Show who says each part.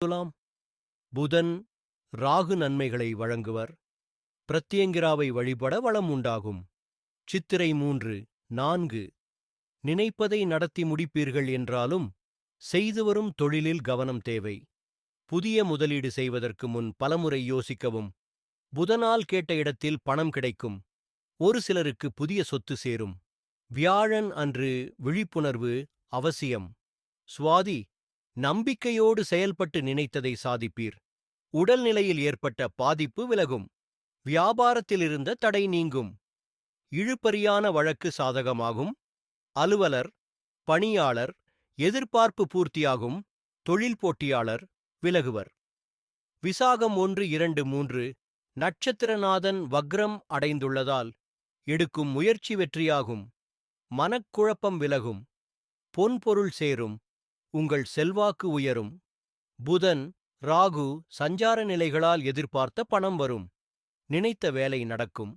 Speaker 1: துலாம் புதன் ராகு நன்மைகளை வழங்குவர். பிரத்யங்கிராவை வழிபட வளம் உண்டாகும். சித்திரை மூன்று நான்கு. நினைப்பதை நடத்தி முடிப்பீர்கள் என்றாலும் செய்து வரும் தொழிலில் கவனம் தேவை. புதிய முதலீடு செய்வதற்கு முன் பலமுறை யோசிக்கவும். புதனால் கேட்ட இடத்தில் பணம் கிடைக்கும். ஒரு சிலருக்கு புதிய சொத்து சேரும். வியாழன் அன்று விழிப்புணர்வு அவசியம். சுவாதி நம்பிக்கையோடு செயல்பட்டு நினைத்ததை சாதிப்பீர். உடல்நிலையில் ஏற்பட்ட பாதிப்பு விலகும். வியாபாரத்திலிருந்த தடை நீங்கும். இழுபறியான வழக்கு சாதகமாகும். அலுவலர் பணியாளர் எதிர்பார்ப்பு பூர்த்தியாகும். தொழில் போட்டியாளர் விலகுவர். விசாகம் ஒன்று இரண்டு மூன்று நட்சத்திரநாதன் வக்ரம் அடைந்துள்ளதால் எடுக்கும் முயற்சி வெற்றியாகும். மனக்குழப்பம் விலகும். பொன்பொருள் சேரும். உங்கள் செல்வாக்கு உயரும். புதன் ராகு சஞ்சார நிலைகளால் எதிர்பார்த்த பணம் வரும். நினைத்த வேலை நடக்கும்.